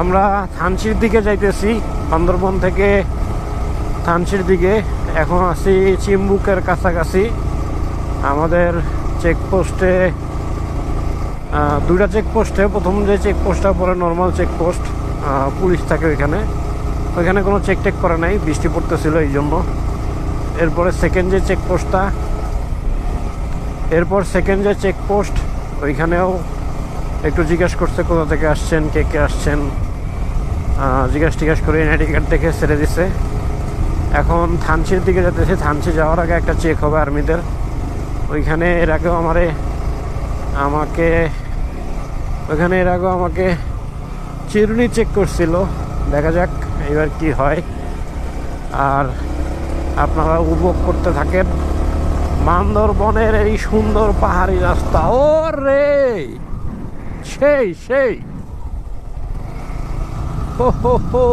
আমরা থানসির দিকে যাইতেছি, বান্দরবন থেকে থানচির দিকে। এখন আছি চিম্বুকের কাছাকাছি। আমাদের চেকপোস্টে দুইটা চেকপোস্টে প্রথম যে চেকপোস্টটা পরে নর্মাল চেকপোস্ট পুলিশ থাকে ওইখানে। ওইখানে কোনো চেক টেক করে নাই, বৃষ্টি পড়তেছিল এই জন্য এরপরে সেকেন্ড যে চেকপোস্টটা এরপর সেকেন্ড যে চেকপোস্ট ওইখানেও একটু জিজ্ঞেস করছে কোথা থেকে আসছেন, কে কে আসছেন। জিজ্ঞেস টিজ্ঞাস করে এনআইডি কার্ড দেখে ছেড়ে দিছে। এখন থানচির দিকে যেতেছি, থানচি যাওয়ার আগে একটা চেক হবে আর্মিদের। ওইখানে এর আগেও আমারে, আমাকে, ওইখানে এর আগেও আমাকে চিরুনি চেক করছিল। দেখা যাক এবার কি হয়। আর আপনারা উপভোগ করতে থাকেন। বান্দরবনের এই সুন্দর পাহাড়ি রাস্তা। ও রে সেই সেই। হো হো হো।